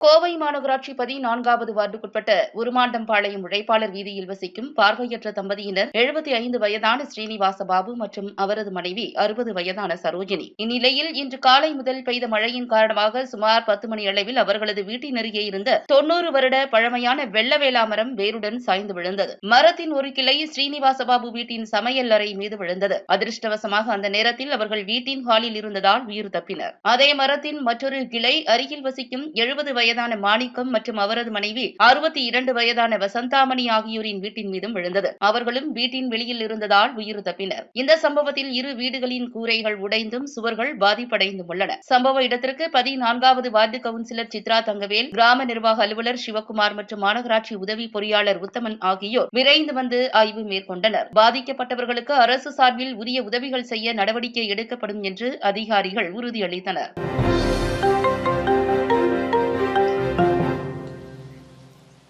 கோவை மாநகராட்சி பதினான்காவது வார்டுக்குட்பட்ட உருமாண்டம்பாளையம் உழைப்பாளர் வீதியில் வசிக்கும் பார்வையற்ற தம்பதியினர் எழுபத்தி ஐந்து வயதான ஸ்ரீனிவாச பாபு மற்றும் அவரது மனைவி அறுபது வயதான சரோஜினி. இந்நிலையில் இன்று காலை முதல் பெய்த மழையின் காரணமாக சுமார் பத்து மணி அளவில் அவர்களது வீட்டின் அருகே இருந்த தொன்னூறு வருட பழமையான வெள்ள மரம் வேருடன் சாய்ந்து விழுந்தது. மரத்தின் ஒரு கிளை ஸ்ரீனிவாச பாபு வீட்டின் சமையல் அறை மீது விழுந்தது. அதிர்ஷ்டவசமாக அந்த நேரத்தில் அவர்கள் வீட்டின் ஹாலில் இருந்ததால் உயிர் தப்பினர். அதே மரத்தின் மற்றொரு கிளை அருகில் வசிக்கும் எழுபது வயது வயதான மாணிக்கம் மற்றும் அவரது மனைவி அறுபத்தி இரண்டு வயதான வசந்தாமணி ஆகியோரின் வீட்டின் மீதும் விழுந்தது. அவர்களும் வீட்டின் வெளியில் இருந்ததால் உயிர் தப்பினர். இந்த சம்பவத்தில் இரு வீடுகளின் கூரைகள் உடைந்தும் சுவர்கள் பாதிப்படைந்தும் உள்ளன. சம்பவ இடத்திற்கு பதினான்காவது வார்டு கவுன்சிலர் சித்ரா தங்கவேல் கிராம நிர்வாக அலுவலர் சிவகுமார் மற்றும் மாநகராட்சி உதவி பொறியாளர் உத்தமன் ஆகியோர் விரைந்து வந்து ஆய்வு மேற்கொண்டனர். பாதிக்கப்பட்டவர்களுக்கு அரசு சார்பில் உரிய உதவிகள் செய்ய நடவடிக்கை எடுக்கப்படும் என்று அதிகாரிகள் உறுதியளித்தனர்.